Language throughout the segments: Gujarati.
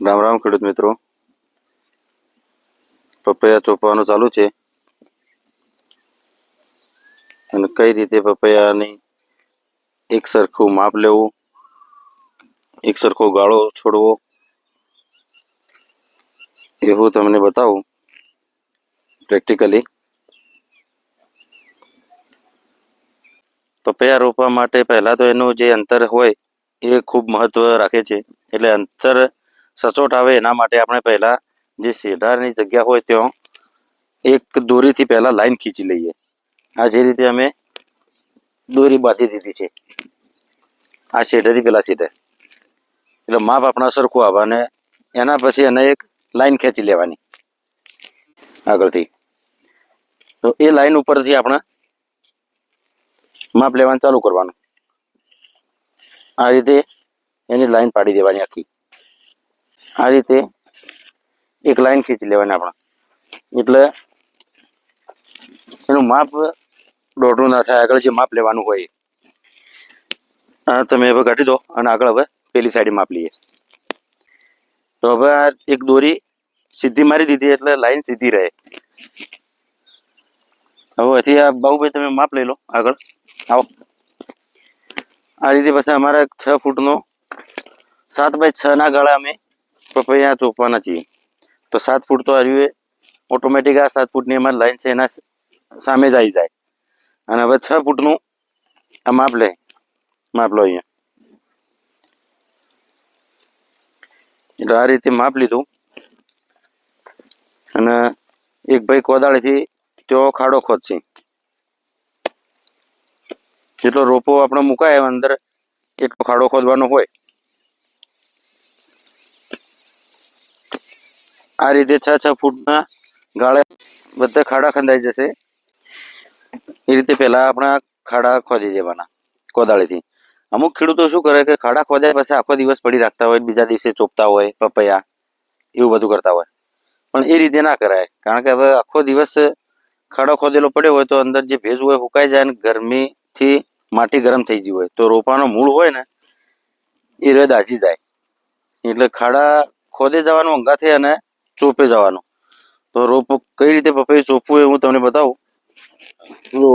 રામ રામ ખેડૂત મિત્રો. પપૈયા ચોપવાનું ચાલુ છે. અને કઈ રીતે પપૈયાની એક સરખું માપ લેવું, એક સરખો ગાળો છોડવો એવું તમને બતાવું પ્રેક્ટિકલી પપૈયા રોપવા માટે પહેલા તો એનું જે અંતર હોય એ ખૂબ મહત્વ રાખે છે. એટલે અંતર સચોટ આવે એના માટે આપણે પહેલા જે શેઢારની જગ્યા હોય ત્યાં એક દોરીથી પહેલાં લાઈન ખીચી લઈએ. આ જે રીતે અમે દોરી બાંધી દીધી છે. આ શેઢેથી પેલા શેઢે. એટલે માપ આપણા સરખું આવે અને એના પછી એને એક લાઈન ખેંચી લેવાની. આગળથી. તો એ લાઈન ઉપરથી આપણે માપ લેવાનું ચાલુ કરવાનું. આ રીતે એની લાઈન પાડી દેવાની આખી. આ રીતે એક લાઈન ખેંચી લેવાની આપણે. એટલે એનું માપ દોઢું ના થાય. આગળ જે માપ લેવાનું હોય આ તમે હવે કાઢી દો અને આગળ હવે પેલી સાઈડ માપ લઈએ. તો હવે આ એક દોરી સીધી મારી દીધી એટલે લાઈન સીધી રહે. હવે એથી આ બાહુભાઈ તમે માપ લઈ લો આગળ. આવો. આ રીતે પછી અમારે છ ફૂટનો સાત બાય છ ના ગાળા અમે પપૈયા ચોપવાના છીએ. તો સાત ફૂટ તો હજુ ઓટોમેટિક આ સાત ફૂટની અમારી લાઈન છે એના સામે જ આવી જાય. અને હવે છ ફૂટનું આ માપ લે, માપ લો અહીંયા. એટલે આ રીતે માપ લીધું. અને એક ભાઈ કોદાળીથી તેઓ ખાડો ખોદશે. જેટલો રોપો આપણે મુકાય અંદર એટલો ખાડો ખોદવાનો હોય. આ રીતે છ છ ફૂટના ગાળે બધા ખાડા ખંડાઈ જશે. એ રીતે પહેલા આપણા ખાડા ખોદી દેવાના, કોદાળીથી. અમુક ખેડૂતો શું કરે કે ખાડા ખોદાય પછી આખો દિવસ પડી રાખતા હોય, બીજા દિવસે ચોપતા હોય, પપૈયા, એવું બધું કરતા હોય. પણ એ રીતે ના કરાય, કારણ કે હવે આખો દિવસ ખાડો ખોદેલો પડ્યો હોય તો અંદર જે ભેજ હોય સુકાઈ જાય ને ગરમીથી માટી ગરમ થઈ ગઈ હોય. તો રોપાનો મૂળ હોય ને, એ રદ દાજી જાય. એટલે ખાડા ખોદે જવાનું અંગાથે અને ચોપે જવાનું. તો રોપ કઈ રીતે પપૈયું ચોપવું એ હું તમને બતાવું. જો,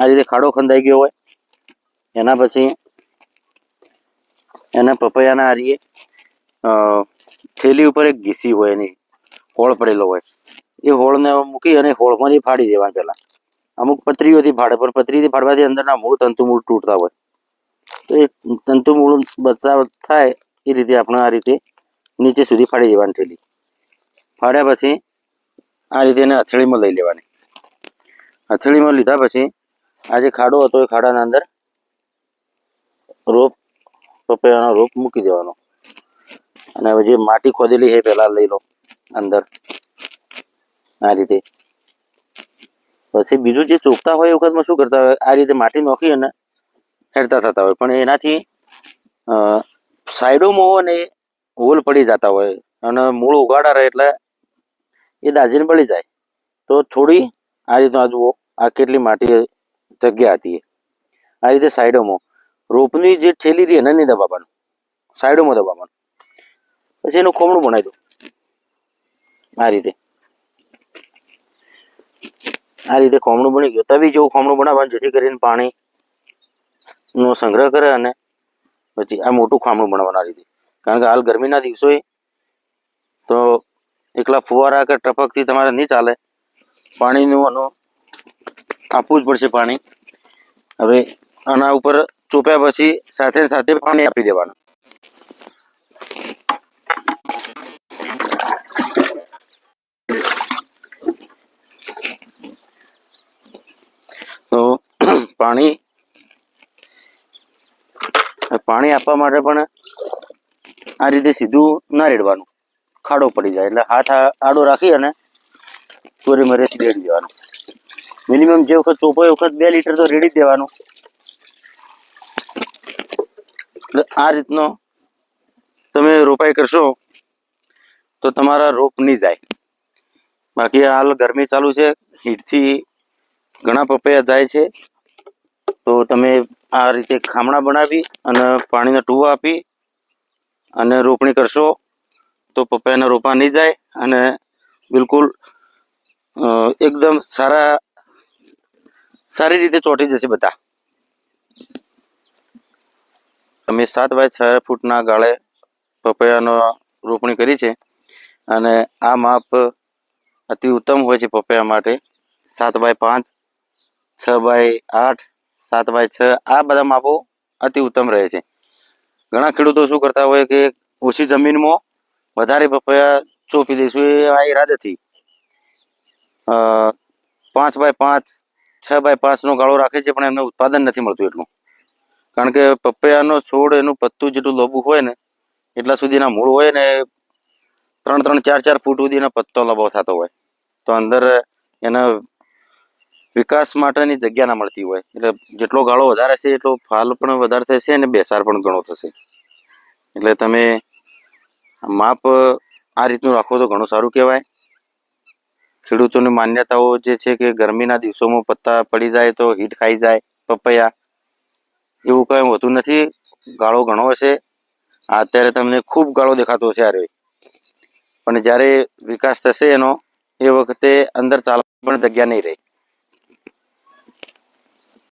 આ રીતે ખાડો ખંદાઈ ગયો હોય. એના પછી એના પપૈયાના હારીએ થેલી ઉપર એક ઘીસી હોય એની, હોળ પડેલો હોય. એ હોળને મૂકી અને હોળમાંથી ફાડી દેવા પહેલાં. અમુક પતરીઓથી ફાડે, પણ પતરીથી ફાડવાથી અંદરના મૂળ તંતુ મૂળ તૂટતા હોય. તો એ તંતુ મૂળ બચાવ થાય એ રીતે આપણે આ રીતે નીચે સુધી ફાડી દેવાની થેલી. ફાડ્યા પછી આ રીતે એને હથેળીમાં લઈ લેવાની. હથેળીમાં લીધા પછી આ જે ખાડો હતો એ ખાડાના અંદર રોપ પપૈયાનો રોપ મૂકી દેવાનો. અને હવે જે માટી ખોદેલી એ પહેલા લઈ લો અંદર. આ રીતે. પછી બીજું જે ચોપતા હોય એ વખતમાં શું કરતા હોય? આ રીતે માટી નોખી અને હેરતા થતા હોય. પણ એનાથી સાઈડોમાં હોય ને હોલ પડી જતા હોય. અને મૂળ ઉગાડા રહે એટલે એ દાજીને બળી જાય. તો થોડી આ રીતનું આ જુઓ, આ કેટલી માટી જગ્યા હતી. આ રીતે સાઈડોમાં, રોપની જે ઠેલી રહી એને નહીં દબાવવાનું, સાઈડોમાં દબાવવાનું. પછી એનું ખોમણું બનાવી દો આ રીતે. આ રીતે ખોમણું બની ગયું. તવી જેવું ખોમણું બનાવવાનું, જેથી કરીને પાણી નો સંગ્રહ કરે અને પછી આ મોટું ખામણું બનાવવાનું આ રીતે. કારણ કે હાલ ગરમીના દિવસોએ તો એકલા ફુવારા કે ટપકથી તમારે નહીં ચાલે. પાણીનું આનું આપવું જ પડશે પાણી. હવે આના ઉપર ચોપ્યા પછી સાથે સાથે પાણી આપી દેવાનું. તો પાણી પાણી આપવા માટે પણ આ રીતે સીધું ના રેડવાનું. ખાડો પડી જાય એટલે હાથ આડો રાખી અને ચોરીમાં મરેથી રેડી દેવાનું. મિનિમમ જે વખત ચોપો વખત બે લીટર તો રેડી જ દેવાનું. એટલે આ રીતનો તમે રોપાઈ કરશો તો તમારા રોપ નહીં જાય. બાકી હાલ ગરમી ચાલુ છે, હીટથી ઘણા પપૈયા જાય છે. તો તમે આ રીતે ખામણા બનાવી અને પાણીના ટૂવા આપી અને રોપણી કરશો. તો પપૈયાના રોપા નહીં જાય અને બિલકુલ એકદમ સારા, સારી રીતે ચોંટી જશે બધા. અમે સાત બાય છ ફૂટના ગાળે પપૈયાનો રોપણી કરી છે અને આ માપ અતિ ઉત્તમ હોય છે પપૈયા માટે. સાત બાય પાંચ, છ બાય આઠ, સાત બાય છ, આ બધા માપો અતિ ઉત્તમ રહે છે. ઘણા ખેડૂતો શું કરતા હોય કે ઓછી જમીનમાં વધારે પપૈયા ચોપી દઈશું, એ આ ઈરાદેથી. પાંચ બાય પાંચ, છ બાય પાંચનો ગાળો રાખે છે, પણ એમને ઉત્પાદન નથી મળતું એટલું. કારણ કે પપૈયાનો છોડ એનું પત્તું જેટલું લોબું હોય ને, એટલા સુધીના મૂળ હોય ને, ત્રણ ત્રણ, ચાર ચાર ફૂટ સુધીના પત્તો લંબો થતો હોય. તો અંદર એના વિકાસ માટેની જગ્યા ના મળતી હોય. એટલે જેટલો ગાળો વધારે છે, એટલો ફાલ પણ વધારે થશે અને બેસાર પણ ઘણો થશે. એટલે તમે માપ, આ રીતનું રાખો તો ઘણું સારું કહેવાય. ખેડૂતોની માન્યતાઓ જે છે કે ગરમીના દિવસોમાં પત્તા પડી જાય તો હીટ ખાઈ જાય, પપૈયા, એવું કંઈ હોતું નથી. ગાળો ઘણો હશે. અત્યારે તમને ખૂબ ગાળો દેખાતો હશે આ રે પણ જ્યારે વિકાસ થશે એનો, એ વખતે અંદર ચાલવા પણ જગ્યા નહીં રહે.